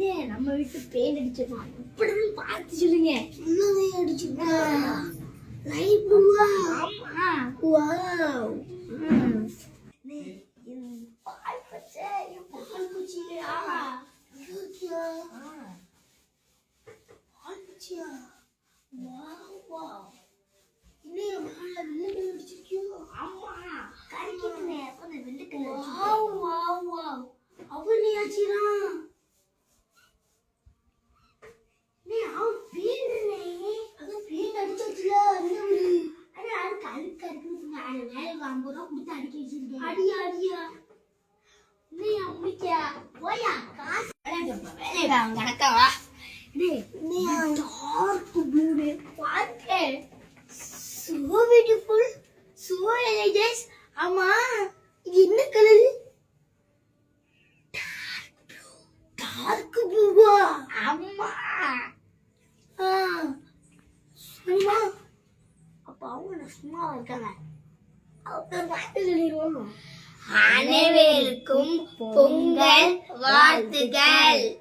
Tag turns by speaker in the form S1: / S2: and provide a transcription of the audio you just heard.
S1: நம்ம வீட்டு பெயிண்ட் அடிச்சிருக்கோம். இப்படி பார்த்து சொல்லுங்க.
S2: என்னங்க அடிச்சிருக்கா? லைட் ப்ளூவா
S1: ஆமா.
S2: வாவ்
S1: ம்.
S2: பால் பச்சை பால் பூச்சியா? இருக்கியா? பால் பூச்சியா? வாவ் வாவ் இன்னும் மேல வெள்ளை அடிச்சிருக்கியோ?
S1: ஆமா. கறிக்கிட்டுனே கொஞ்சம் வெள்ளை கலர்
S2: வாவ் வாவ்
S1: அடிக்கணும் மேல ஒரு ஐம்பது அடிக்க வச்சிருக்கேன்
S2: அடியா அடியா
S1: நீயா முடிக்கியா போயா காசு வா? டேய்
S2: நீ டார்க் ப்ளூ
S1: பாத்து
S2: so ஆமா இது என்ன கலர் டார்க் ப்ளூவா
S1: அம்மா
S2: ஆ சும்மா.
S1: அப்ப அவங்க சும்மா இருக்காங்க அனைவருக்கும் பொங்கல் வாழ்த்துக்கள்.